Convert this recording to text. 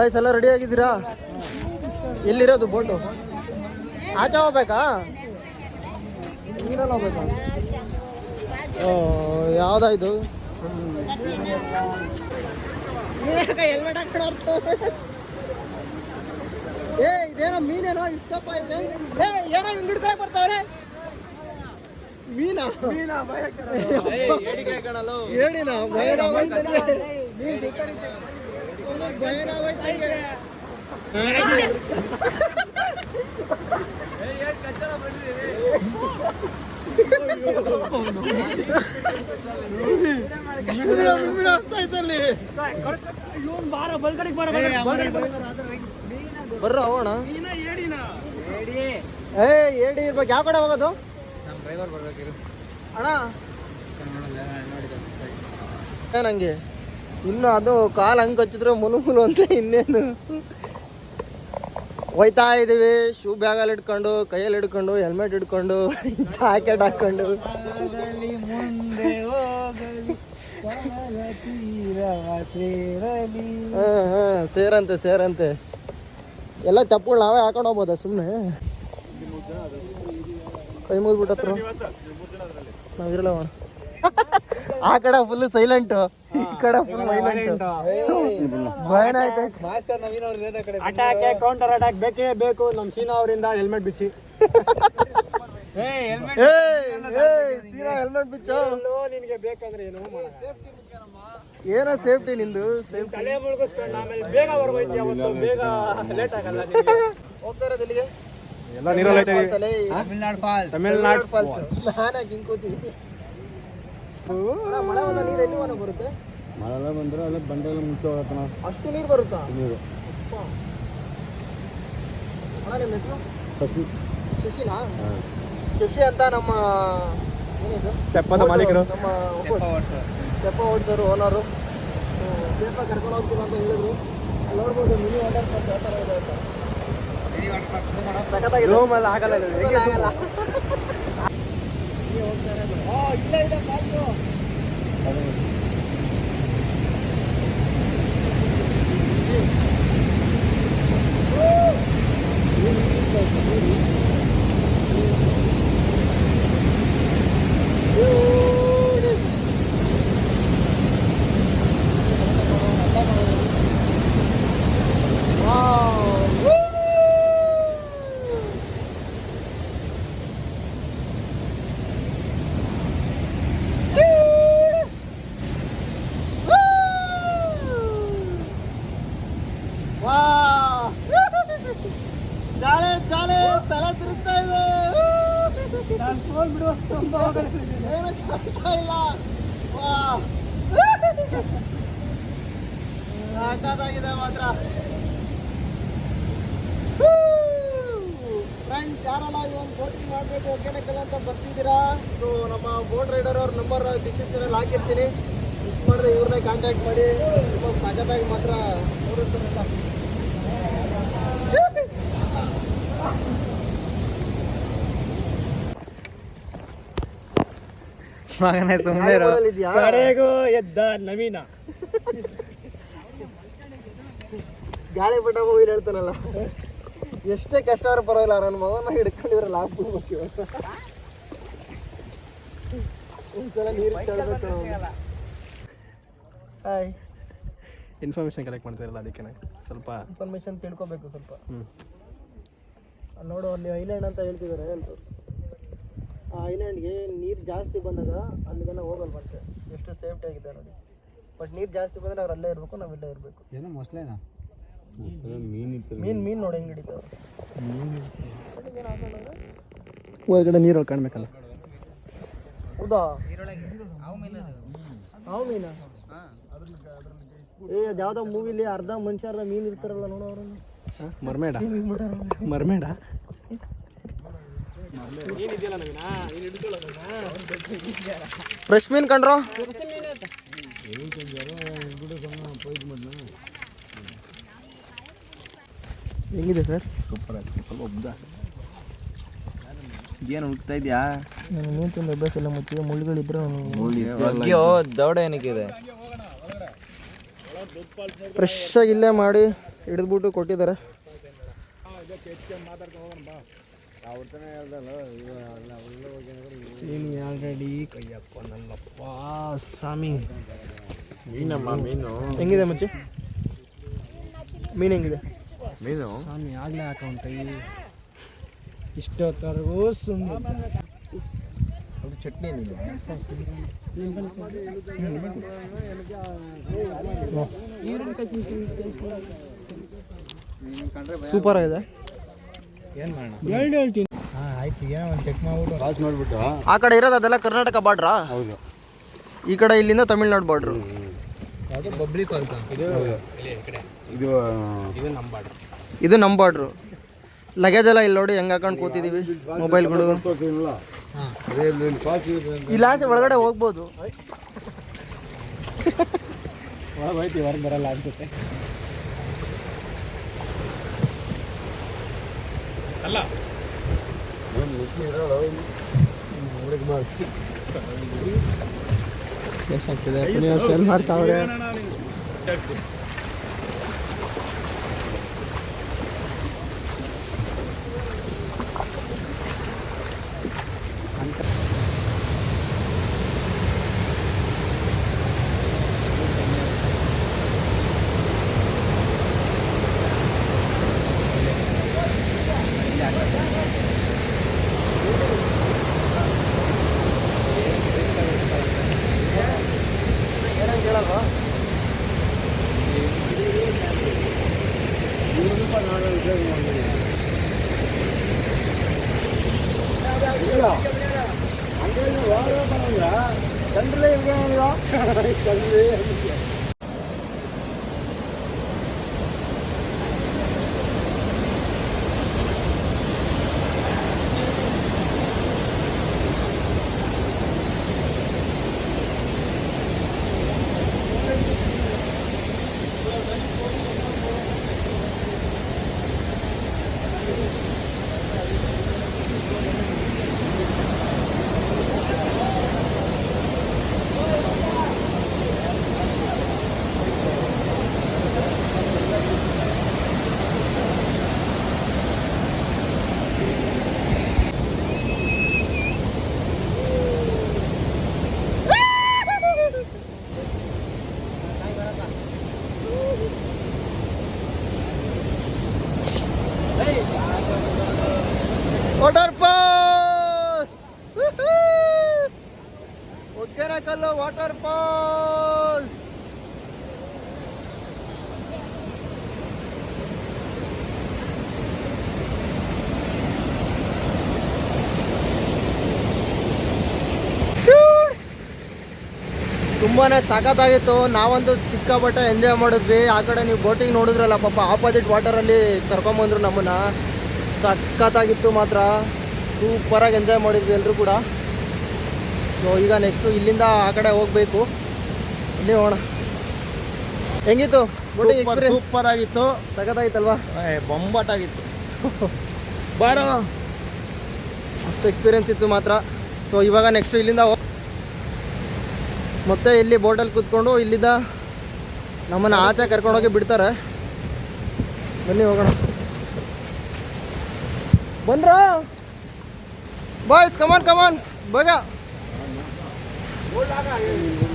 Guys ಎಲ್ಲ ready ಆಗಿದ್ದೀರಾ? ಎಲ್ಲಿರೋದು ಬೋಟು ಆಚೆ ಹೋಗ್ಬೇಕಾ? ನೀರಲ್ಲಿ ಹೋಗ್ಬೇಕಾ? ಯಾವ್ದಾಯ್ತು ಏ ಇದೇನೋ ಮೀನೇನೋ ಇಷ್ಟಪ್ಪ ಐತೆ ಏ ಏನೋ ಹಿಂಗ್ ಹಿಡ್ಕೊಳಕ್ ಬರ್ತಾವ್ರೆ. ಮೀನಾ? ಮೀನಾ ಹೇಳಿನ ಭಯನ ಭಯನ ಬರ್ರ ಹೋಗೋಣ ಏ ಏಡಿ ಇರ್ಬೇಕು ಯಾವ ಕಡೆ ಹೋಗೋದು? ಅಣ್ಣ. ಏ ನಂಗೆ. ಇನ್ನು ಅದು ಕಾಲು ಹಂಗೆ ಹಚ್ಚಿದ್ರೆ ಮುಲು ಮುಲು ಅಂತ ಇನ್ನೇನು. ಹೋಯ್ತಾ ಇದ್ದೀವಿ ಶೂ ಬ್ಯಾಗಲ್ಲಿ ಇಟ್ಕೊಂಡು ಕೈಯಲ್ಲಿ ಹಿಡ್ಕೊಂಡು ಹೆಲ್ಮೆಟ್ ಹಿಡ್ಕೊಂಡು ಜಾಕೆಟ್ ಹಾಕೊಂಡು. ಮುಂದೆ ಹೋಗಲಿ ತೀರವ ಸೇರಲಿ. ಹಾ ಹಾ ಸೇರಂತೆ ಸೇರಂತೆ. ಎಲ್ಲ ತಪ್ಪುಗಳು ನಾವೇ ಹಾಕೊಂಡು ಹೋಗ್ಬೋದಾ ಸುಮ್ಮನೆ ಕೈ ಮುಗ್ಬಿಟ್ಟತ್ರ ನಾವಿರಲ್ಲ. ಆ ಕಡೆ ಫುಲ್ ಸೈಲೆಂಟ್ ಈ ಕಡೆ ಫುಲ್ ಸೈಲೆಂಟ್ ಭಯನ ಐತೆ ಮಾಸ್ಟರ್ ನವೀನ್ ಅವ್ರು ಇರೋದ ಕಡೆ ಅಟ್ಯಾಕ್ ಕೌಂಟರ್ ಅಟ್ಯಾಕ್ ಬೇಕೇ ಬೇಕು ನಮ್ಮ ಸೀನಾ ಅವರಿಂದ ಹೆಲ್ಮೆಟ್ ಬಿಚ್ಚಿ. ಏ ಹೆಲ್ಮೆಟ್ ಹೆಲ್ಮೆಟ್ ಬಿಚ್ಚು ನಿನಗೆ. ಬೇಕಂದ್ರೆ ಏನು. ಏನೋ ಸೇಫ್ಟಿ ನಿಂದು ಸೇಫ್ಟಿ ತಲೆ ಮುಳುಗಿಸ್ಕೊಂಡು ಆಮೇಲೆ ಬೇಗ ಹೊರಗೋಯ್ತಿ ಅವತ್ತು ಬೇಗ ಲೇಟ್ ಆಗಲ್ಲ. ಹೋಗ್ತಾ ಇರೋದು ಎಲ್ಲಿಗೆ? ಎಲ್ಲ ನೀರಲ್ಲಿ ತಮಿಳ್ನಾಡು ಫಾಲ್ಸ್. ತಮಿಳ್ನಾಡು ಫಾಲ್ಸ್. ನಾನೇ ಹಿಂಗ್ ಅಣ್ಣ, ಮಳೆ ಬಂದ ನೀರು ಎಲ್ಲಿ ಮನೆ ಬರುತ್ತೆ? ಮಳೆಲ್ಲ ಬಂದ್ರೆ ಅಲ್ಲಿ ಬಂಡೆಲ್ಲ ಮುಚ್ಚಿ ಹೋಗತ್ತಣ ಅಷ್ಟು ನೀರು ಬರುತ್ತಾ? ನೀರು. ಅಣ್ಣ ನಿಮ್ಮ ಹೆಸರು? ಸಸಿ ಶಶಿನಾ? ಶಶಿ ಅಂತ ನಮ್ಮ ಏನಿದು? ತೆಪ್ಪದ ಮಾಲೀಕರು. ನಮ್ಮ ತೆಪ್ಪ ಓಡಿಸೋರು ಓನರು. ಸೇಫ ಕರ್ಕೊಂಡು ಹೋಗ್ತೀವಿ ಅಂತ ಹೇಳಿದ್ರು. ನೋಡ್ಬೋದು ಮಿನಿ ವಾಟರ್ ಪಾರ್ಕ್ ಯಾವ ಥರ ಇದೆ ಅಂತ. ಸಖತ್ತಾಗಿದೆ. ರೂಮಲ್ಲಿ ಆಗಲ್ಲ. ಇದು. ಇವಾಗ ಆಗಲ್ಲ. ಆ, ಇಲ್ಲೇ ಇದೆ ಪಾರ್ಕು. Wow. ವಾಹ್! ಜಾಲೆ ಜಾಲೆ ತಲೆ ತಿರುಗ್ತಾ ಇದೆ ಏನು ಕಾಣ್ತಾ ಇಲ್ಲ ವಾಹ್! ಸಾಕಾಗಿದೆ ಮಾತ್ರ. ಫ್ರೆಂಡ್ಸ್ ಯಾರೆಲ್ಲ ಈ ಒಂದು ಬೋಟಿಂಗ್ ಮಾಡಬೇಕು ಒಕೆನಕಲ್ ಅಂತ ಬರ್ತಿದ್ದೀರಾ? ಸೊ ನಮ್ಮ ಬೋಟ್ ರೈಡರ್ ಅವ್ರ ನಂಬರ್ ಡಿಸ್ಕ್ರಿಪ್ಷನಲ್ಲಿ ಹಾಕಿರ್ತೀನಿ. ಮಿಸ್ ಮಾಡಿದ್ರೆ ಇವ್ರನ್ನೇ ಕಾಂಟ್ಯಾಕ್ಟ್ ಮಾಡಿ. ತುಂಬ ಸಖತ್ತಾಗಿ ಮಾತ್ರ ಮಗನೇ ಸುಮ್ಮನೆ ಕಡೆಗೂ ಎದ್ದ ನವೀನ. ಗಾಳಿ ಪಟ ಮೂವಿ ಹೇಳ್ತಾನಲ್ಲ. ಎಷ್ಟೇ ಕಷ್ಟ ಆದ್ರೂ ಪರವಾಗಿಲ್ಲ ನನ್ನ ಮಗನ ಹಿಡ್ಕೊಂಡಿದ್ರೆ ಲಾಕ್ ಬಿಡ್ಬೇಕು ಒಂದ್ಸಲ ನೀರು ತಳ್ಬೇಕು ಹಾಯ್ ಇನ್ಫಾರ್ಮೇಶನ್ ಕಲೆಕ್ಟ್ ಮಾಡ್ತಾರಲ್ಲ ಅದಕ್ಕೆ ಸ್ವಲ್ಪ ಇನ್ಫಾರ್ಮೇಶನ್ ತಿಳ್ಕೊಬೇಕು ಸ್ವಲ್ಪ. ನೋಡು ಅಲ್ಲಿ ಐಲ್ಯಾಂಡ್ ಅಂತ ಹೇಳ್ತಿದ್ದಾರೆ ಅಂತ ಆ ಐಲ್ಯಾಂಡ್ಗೆ ನೀರು ಜಾಸ್ತಿ ಬಂದಾಗ ಅಲ್ಲಿಗೆಲ್ಲ ಹೋಗಲ್ಲ ಮತ್ತೆ ಎಷ್ಟು ಸೇಫ್ಟಿ ಆಗಿದೆ ಅಲ್ಲಿ. ಬಟ್ ನೀರು ಜಾಸ್ತಿ ಬಂದರೆ ಅವ್ರು ಅಲ್ಲೇ ಇರಬೇಕು ನಾವು ಇಲ್ಲೇ ಇರಬೇಕು. ಏನೋ ಮೊಸಳೆನಾ ಮೀನು ಮೀನು ನೋಡಿ ಹೆಂಗೆ ಹಿಡಿತಾವೆ. ಒಳಗಡೆ ನೀರು ಕಾಣ್ಬೇಕಲ್ಲ. ಹೌದಾ? ಹಾವು ಮೀನ ಏ ಅದು ಯಾವ್ದೋ ಮೂವಿಲಿ ಅರ್ಧ ಮನುಷ್ಯ ಅರ್ಧ ಮೀನು ಇರ್ತಾರಲ್ಲ ನೋಡೋರು ಅವ್ರನ್ನ. ಮರ್ಮೇಡ? ಮೀನು ಮರ್ಮೇಡ? ಫ್ರೆಶ್ ಮೀನ್ ಕಂಡ್ರೋ? ಹೆಂಗಿದೆ ಸರ್? ಸೂಪರ್ ಸ್ವಲ್ಪ ಏನು ಹುಡ್ತಾ ಇದೆಯಾ? ನಾನು ಮೀನು ತಿಂದು ಅಭ್ಯಾಸ ಎಲ್ಲ ಮುಚ್ಚಿದೆ. ಮುಳ್ಳುಗಳಿದ್ರೆ ಅಯ್ಯೋ ದೌಡ ಏನಕ್ಕಿದೆ ಫ್ರೆಶ್ ಆಗಿ ಇಲ್ಲೇ ಮಾಡಿ ಹಿಡಿದ್ಬಿಟ್ಟು ಕೊಟ್ಟಿದ್ದಾರೆ. ಸೀನಿ ಆಲ್ರೆಡಿ ಕೈಯಪ್ಪ ಸ್ವಾಮಿ. ಮೀನಮ್ಮ ಮೀನು. ಹೆಂಗಿದೆ ಮಚ್ಚಿ? ಮೀನು ಹೆಂಗಿದೆ? ಮೀನು ಸ್ವಾಮಿ ಆಗಲೇ ಹಾಕೌಂಟ ಇಷ್ಟೊತ್ತರೆಗೂ ಸುಮ್ಮನೆ ಅದು ಚಟ್ನಿ ಏನಿಲ್ಲ ಸೂಪರ್ ಆಗಿದೆ. ಏನು ಮಾಡೋಣ? ಎರಡು ಹೇಳ್ತೀನಿ ಹಾಂ ಆಯ್ತು ಏನೋ ಒಂದು ಚೆಕ್ ಮಾಡ್ಬಿಟ್ಟು. ಆ ಕಡೆ ಇರೋದು ಅದೆಲ್ಲ ಕರ್ನಾಟಕ ಬಾರ್ಡ್ರಾ ಹೌದು. ಈ ಕಡೆ ಇಲ್ಲಿಂದ ತಮಿಳ್ನಾಡು ಬಾರ್ಡ್ರು ಅದು ಇದು ಇದು ಇದು ನಮ್ಮ ಬಾರ್ಡರ್ ಇದು ನಮ್ಮ ಬಾರ್ಡ್ರು. ಲಗೇಜ್ ಎಲ್ಲ ಇಲ್ಲಿ ನೋಡಿ ಹೆಂಗೆ ಹಾಕೊಂಡು ಕೂತಿದ್ದೀವಿ ಮೊಬೈಲ್ಗಳು ಇಲ್ಲಾಸೆ ಒಳಗಡೆ ಹೋಗ್ಬೋದು. ಬರಲ್ಲ ಅನ್ಸುತ್ತೆ ಅಲ್ಲ ಎಷ್ಟಾಗ್ತಿದೆ ಸೆಲ್ ಮಾಡ್ತಾವ್ರೆ water falls Hogenakkal water falls. ತುಂಬಾನೇ ಸಖತ್ತಾಗಿತ್ತು ನಾವಂತೂ ಚಿಕ್ಕಾಪಟ್ಟೆ ಎಂಜಾಯ್ ಮಾಡಿದ್ವಿ. ಆ ಕಡೆ ನೀವು ಬೋಟಿಂಗ್ ನೋಡಿದ್ರಲ್ಲ ಪಾಪ ಆಪೋಸಿಟ್ ವಾಟರಲ್ಲಿ ಕರ್ಕೊಂಬಂದ್ರು ನಮ್ಮನ್ನ. ಸಖತ್ತಾಗಿತ್ತು ಮಾತ್ರ. ಸೂಪರಾಗಿ ಎಂಜಾಯ್ ಮಾಡಿದ್ವಿ ಎಲ್ಲರೂ ಕೂಡ. ಸೊ ಈಗ ನೆಕ್ಸ್ಟು ಇಲ್ಲಿಂದ ಆ ಕಡೆ ಹೋಗಬೇಕು. ಇಲ್ಲಿ ಹೋಗೋಣ. ಹೆಂಗಿತ್ತು? ಸೂಪರ್ ಆಗಿತ್ತು. ಸಖತ್ತಾಗಿತ್ತಲ್ವಾ ಬೊಂಬಾಟಾಗಿತ್ತು. ಬಾರೋ. ಅಷ್ಟು ಎಕ್ಸ್ಪೀರಿಯನ್ಸ್ ಇತ್ತು ಮಾತ್ರ. ಸೊ ಇವಾಗ ನೆಕ್ಸ್ಟ್ ಇಲ್ಲಿಂದ ಹೋಗ್- ಮತ್ತೆ ಇಲ್ಲಿ ಬೋಟಲ್ಲಿ ಕೂತ್ಕೊಂಡು ಇಲ್ಲಿಂದ ನಮ್ಮನ್ನು ಆಚೆ ಕರ್ಕೊಂಡೋಗಿ ಬಿಡ್ತಾರೆ. ಬನ್ನಿ ಹೋಗೋಣ. ಬಂದ್ರ? ಬಾಯ್ಸ್ ಕಮಾನ್ ಕಮಾನ್ ಬೇಗ. 올라가.